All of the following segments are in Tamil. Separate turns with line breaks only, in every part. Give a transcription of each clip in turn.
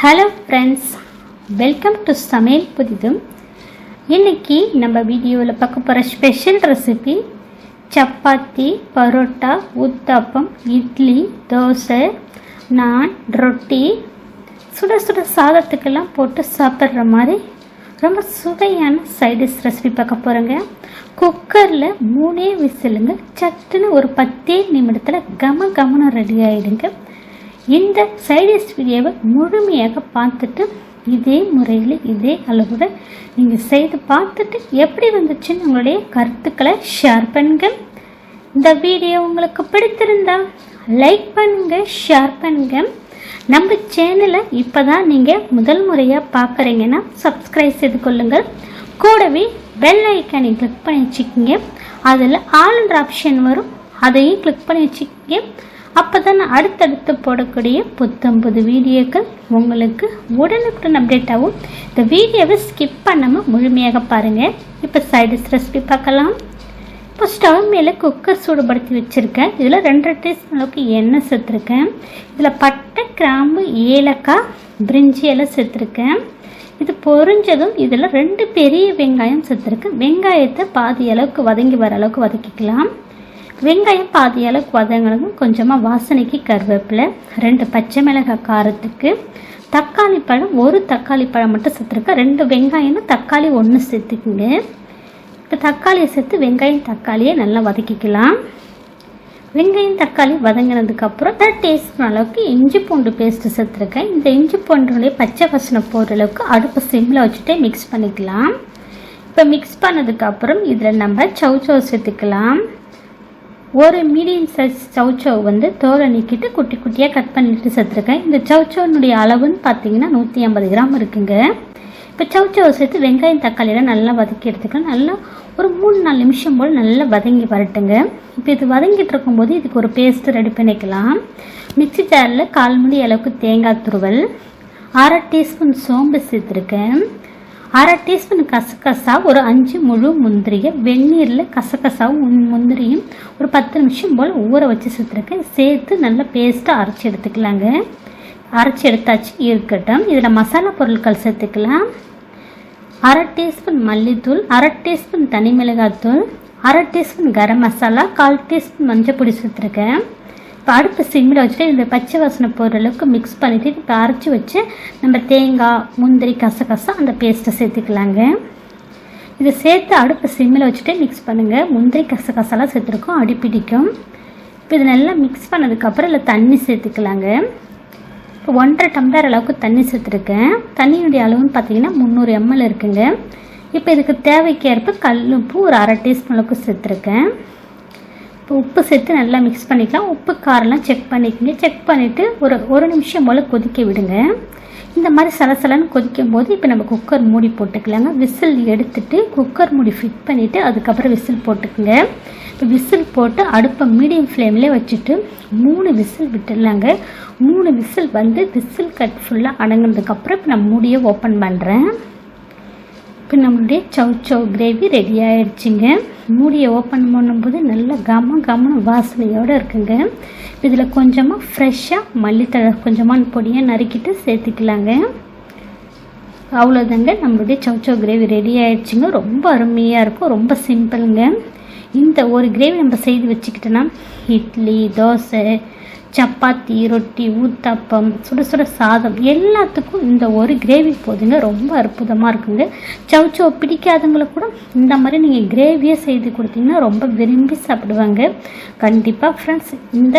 ஹலோ ஃப்ரெண்ட்ஸ் வெல்கம் டு சமையல் புதிதும் இன்னைக்கு நம்ம வீடியோவில் பார்க்க போகிற ஸ்பெஷல் ரெசிபி சப்பாத்தி பரோட்டா ஊத்தாப்பம் இட்லி தோசை நான் ரொட்டி. சுட சுட சாதத்துக்கெல்லாம் போட்டு சாப்பிட்ற மாதிரி ரொம்ப சுவையான சைடிஷ் ரெசிபி பார்க்க போகிறேங்க குக்கரில் மூணே விசிலுங்க சட்டுன்னு ஒரு பத்தே நிமிடத்தில் கம கமனம் ரெடி ஆகிடுங்க இந்த சைடிஷ் வீடியோவை முழுமையாக பார்த்துட்டு இதே முறையில் இதே அளவுடன் நீங்கள் செய்து பார்த்துட்டு எப்படி வந்துச்சுன்னு உங்களுடைய கருத்துக்களை ஷேர் பண்ணுங்கள் இந்த வீடியோ உங்களுக்கு பிடித்திருந்தா லைக் பண்ணுங்க ஷேர் பண்ணுங்க. நம்ம சேனலை இப்போ தான் நீங்கள் முதல் முறையாக பார்க்குறீங்கன்னா சப்ஸ்கிரைப் செய்து கொள்ளுங்கள். கூடவே பெல் ஐக்கானை கிளிக் பண்ணி வச்சுக்கிங்க. அதில் ஆல்ன்ற ஆப்ஷன் வரும். அதையும் கிளிக் பண்ணி வச்சுக்கிங்க. அப்போ தான் நான் அடுத்தடுத்து போடக்கூடிய புத்தம்புது வீடியோக்கள் உங்களுக்கு உடனுக்குடன் அப்டேட் ஆகும். இந்த வீடியோவை ஸ்கிப் பண்ணாமல் முழுமையாக பாருங்கள் இப்போ சைடிஸ் ரெசிபி பார்க்கலாம். இப்போ ஸ்டவ் மேலே குக்கர் சூடுபடுத்தி வச்சுருக்கேன். இதில் ரெண்டரை டீஸ்பூன் அளவுக்கு எண்ணெய் சேர்த்துருக்கேன். இதில் பட்டை கிராம்பு ஏலக்காய் பிரிஞ்சி எல்லாம் சேர்த்துருக்கேன். இது பொரிஞ்சதும் இதில் ரெண்டு பெரிய வெங்காயம் சேர்த்துருக்கேன். வெங்காயத்தை பாதி அளவுக்கு வதங்கி வர அளவுக்கு வதக்கிக்கலாம். வெங்காயம் பாதி அளவுக்கு வதங்கினதும் கொஞ்சமாக வாசனைக்கு கருவேப்பிலை ரெண்டு பச்சை மிளகாய் காரத்துக்கு தக்காளி பழம் ஒரு தக்காளி பழம் மட்டும் சேர்த்துருக்கேன். ரெண்டு வெங்காயம்னா தக்காளி ஒன்று சேர்த்துக்குங்க. இப்போ தக்காளியை சேர்த்து வெங்காயம் தக்காளியை நல்லா வதக்கிக்கலாம். வெங்காயம் தக்காளி வதங்கினதுக்கப்புறம் அரை டேஸ்ட் அளவுக்கு இஞ்சி பூண்டு பேஸ்ட்டு சேர்த்துருக்கேன். இந்த இஞ்சி பூண்டுடைய பச்சை வசனை போடுற அளவுக்கு அடுப்பு சிம்மில் வச்சுட்டு மிக்ஸ் பண்ணிக்கலாம். இப்போ மிக்ஸ் பண்ணதுக்கப்புறம் இதில் நம்ம சவுச்சவ் சேர்த்துக்கலாம். ஒரு மீடியம் சைஸ் சவுச்சவ் வந்து தோலை நீக்கிட்டு குட்டி குட்டியாக கட் பண்ணிட்டு சேர்த்துருக்கேன் இந்த சவுச்சவனுடைய அளவுன்னு பார்த்தீங்கன்னா நூற்றி ஐம்பது கிராம் இருக்குங்க. இப்போ சவுச்சவை சேர்த்து வெங்காயம் தக்காளியெல்லாம் நல்லா வதக்கி எடுத்துக்கலாம். நல்லா ஒரு மூணு நாலு நிமிஷம் போல் நல்லா வதங்கி வரட்டுங்க. இப்போ இது வதங்கிட்டு இருக்கும்போது இதுக்கு ஒரு பேஸ்ட்டு ரெடி பண்ணிக்கலாம். மிக்சி ஜாரில் கால் மணி அளவுக்கு தேங்காய் துருவல் அரை டீஸ்பூன் சோம்பு சேர்த்துருக்கேன். அரை டீஸ்பூன் கசகசா ஒரு அஞ்சு முழு முந்திரியை வெந்நீரில் கசகசாவும் முந்திரியும் ஒரு பத்து நிமிஷம் போல் ஊற வச்சு சேர்த்துருக்கேன் சேர்த்து நல்லா பேஸ்ட்டாக அரைச்சி எடுத்துக்கலாங்க. அரைச்சி எடுத்தாச்சு இருக்கட்டும். இதில் மசாலா பொருட்கள் சேர்த்துக்கலாம். அரை டீஸ்பூன் மல்லித்தூள் அரை டீஸ்பூன் தனி மிளகாய் தூள் அரை டீஸ்பூன் கரம் மசாலா கால் டீஸ்பூன் மஞ்சள் பொடி சேர்த்துருக்கேன். இப்போ அடுப்பு சிம்மில் வச்சுட்டு இந்த பச்சை வாசனை போகிற அளவுக்கு மிக்ஸ் பண்ணிவிட்டு இப்போ அரைச்சி வச்சு நம்ம தேங்காய் முந்திரி கசகசா அந்த பேஸ்ட்டை சேர்த்துக்கலாங்க. இதை சேர்த்து அடுப்பு சிம்மில் வச்சுட்டு மிக்ஸ் பண்ணுங்கள் முந்திரி கசகசாலாம் சேர்த்துருக்கோம். அடி பிடிக்கும். இப்போ இது நல்லா மிக்ஸ் பண்ணதுக்கப்புறம் இல்லை தண்ணி சேர்த்துக்கலாங்க. இப்போ ஒன்றரை டம்ளர் அளவுக்கு தண்ணி சேர்த்துருக்கேன். தண்ணியினுடைய அளவுன்னு பார்த்தீங்கன்னா முந்நூறு எம்எல் இருக்குங்க. இப்போ இதுக்கு தேவைக்கேற்ப கல் உப்பு ஒரு அரை டீஸ்பூன் அளவுக்கு சேர்த்துருக்கேன். இப்போ உப்பு சேர்த்து நல்லா மிக்ஸ் பண்ணிக்கலாம். உப்பு காரெல்லாம் செக் பண்ணிக்கோங்க. செக் பண்ணிவிட்டு ஒரு ஒரு நிமிஷம் போல் கொதிக்க விடுங்க. இந்த மாதிரி சலசலன்னு கொதிக்கும் போது இப்போ நம்ம குக்கர் மூடி போட்டுக்கலாங்க. விசில் எடுத்துட்டு குக்கர் மூடி ஃபிட் பண்ணிவிட்டு அதுக்கப்புறம் விசில் போட்டுக்குங்க. இப்போ விசில் போட்டு அடுப்பை மீடியம் ஃப்ளேம்லேயே வச்சுட்டு மூணு விசில் விட்டுடலாங்க. மூணு விசில் வந்து விசில் கட் ஃபுல்லாக அடங்கினதுக்கப்புறம் இப்போ நான் மூடியை ஓப்பன் பண்ணுறேன் இப்போ நம்மளுடைய சவ் சவ் கிரேவி ரெடி ஆகிடுச்சிங்க மூடியை ஓப்பன் பண்ணும்போது நல்லா கம கமன வாசனையோடு இருக்குங்க. இதில் கொஞ்சமாக ஃப்ரெஷ்ஷாக மல்லித்தழை கொஞ்சமாக பொடியாக நறுக்கிட்டு சேர்த்துக்கலாங்க. அவ்வளோதாங்க நம்மளுடைய சவ் சவ் கிரேவி ரெடி ஆகிடுச்சிங்க ரொம்ப அருமையாக இருக்கும் ரொம்ப சிம்பிளுங்க இந்த ஒரு கிரேவி நம்ம செய்து வச்சுக்கிட்டோன்னா இட்லி தோசை சப்பாத்தி ரொட்டி ஊத்தப்பம் சுட சுட சாதம் எல்லாத்துக்கும் இந்த ஒரு கிரேவி போதுங்க. ரொம்ப அற்புதமாக இருக்குங்க. சவுச்சோ பிடிக்காதவங்களுக்கு கூட இந்த மாதிரி நீங்கள் கிரேவியே செய்து கொடுத்தீங்கன்னா ரொம்ப விரும்பி சாப்பிடுவாங்க. கண்டிப்பாக ஃப்ரெண்ட்ஸ் இந்த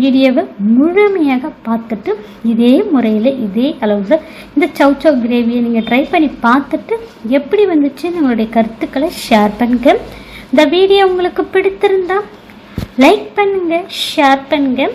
வீடியோவை முழுமையாக பார்த்துட்டு இதே முறையில் இதே அளவில் இந்த சவுச்சோ கிரேவியை நீங்கள் ட்ரை பண்ணி பார்த்துட்டு எப்படி வந்துச்சு உங்களுடைய கருத்துக்களை ஷேர் பண்ணுங்க. இந்த வீடியோ உங்களுக்கு பிடித்திருந்தா லைக் பண்ணுங்கள் ஷேர் பண்ணுங்கள்